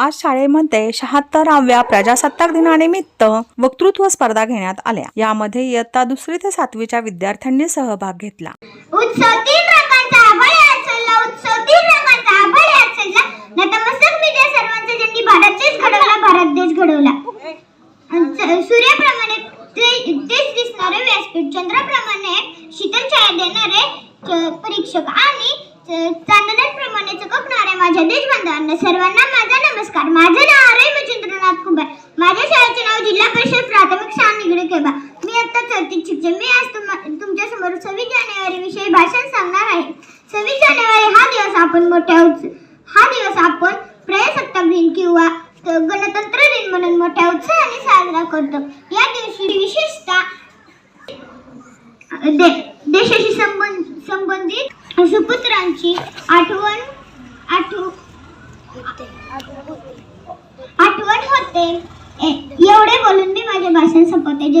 आज शाळेमध्ये शहात्तराव्या प्रजासत्ताक दिनानिमित्त वक्तृत्व स्पर्धा घेण्यात आल्या. यामध्ये इयत्ता दुसरी ते सातवीच्या विद्यार्थ्यांनी सहभाग घेतला. सूर्याप्रमाणे तेच दिसणारे व्यासपीठ. चंद्राप्रमाणे शीतल छाया देणारे परीक्षक आणि माझ्या देशबांधवांना सर्वांना माझा नमस्कार. माझं नाव आरय मच्छिंद्रनाथ कुंभार. माझ्या शाळेचे नाव जिल्हा परिषद प्राथमिक शाळा निगडे केबा. मी आता चौथीत शिक्षण मी आज तुमच्यासमोर सव्वीस जानेवारी विषयी भाषण सांगणार आहे. सव्वीस जानेवारी हा दिवस आपण मोठ्या उत्सव हा दिवस आपण प्रजासत्ताक दिन किंवा गणतंत्र दिन म्हणून मोठ्या उत्साहाने साजरा करतो. या दिवशी विशेषतः दे- देशाशी संबंध संबंधित सुपुत्रांची आठवण आठवण होते. एवढे बोलून मी माझे भाषण संपवते.